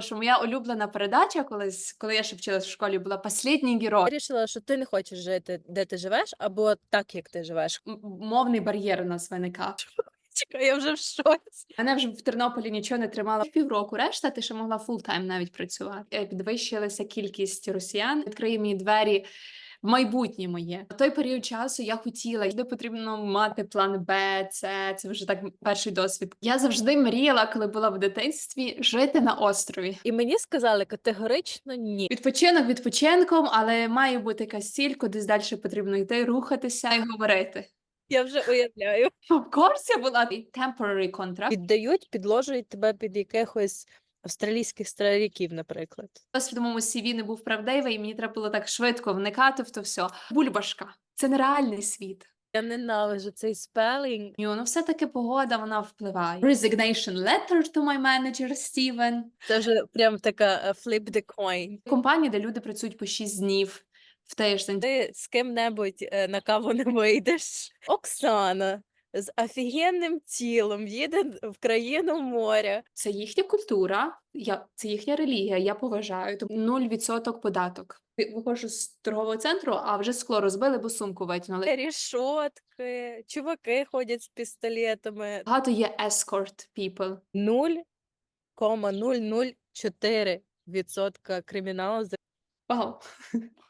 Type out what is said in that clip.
Що моя улюблена передача колись, коли я ще вчилась в школі, була «Послідній герой». Вирішила, що ти не хочеш жити, де ти живеш, або так, як ти живеш. М- Мовний бар'єр у нас виникав. Чекай, я вже в шоці. Мене вже в Тернополі нічого не тримало півроку. Решта ти ще могла фултайм навіть працювати. Е, Підвищилася кількість росіян. Відкриє мені двері в майбутнє моє. В той період часу я хотіла, де потрібно мати план Б, С. Це вже так перший досвід. Я завжди мріяла, коли була в дитинстві, жити на острові. І мені сказали категорично ні. Відпочинок відпочинком, але має бути якась ціль, кудись далі потрібно йти, рухатися і говорити. Я вже уявляю. Of course, я була temporary contract. Піддають, підложують тебе під якихось австралійських стариків, наприклад. Досвід моєму CV не був правдивий, і мені треба було так швидко вникати в то все. Бульбашка. Це нереальний світ. Я ненавижу цей спелінг. І воно все-таки погода вона впливає. Resignation letter to my manager Steven. Це вже прям така е, flip the coin. Компанії, де люди працюють по 6 днів в тиждень. Ти з ким-небудь е, на каву не вийдеш. Оксана з офігенним тілом їде в країну моря. Це їхня культура, я, це їхня релігія, я поважаю. Тобто 0% податок. Виходжу з торгового центру, а вже скло розбили, бо сумку витягнули. Рішотки, чуваки ходять з пістолетами. Багато є escort people. 0,004% криміналу Вау.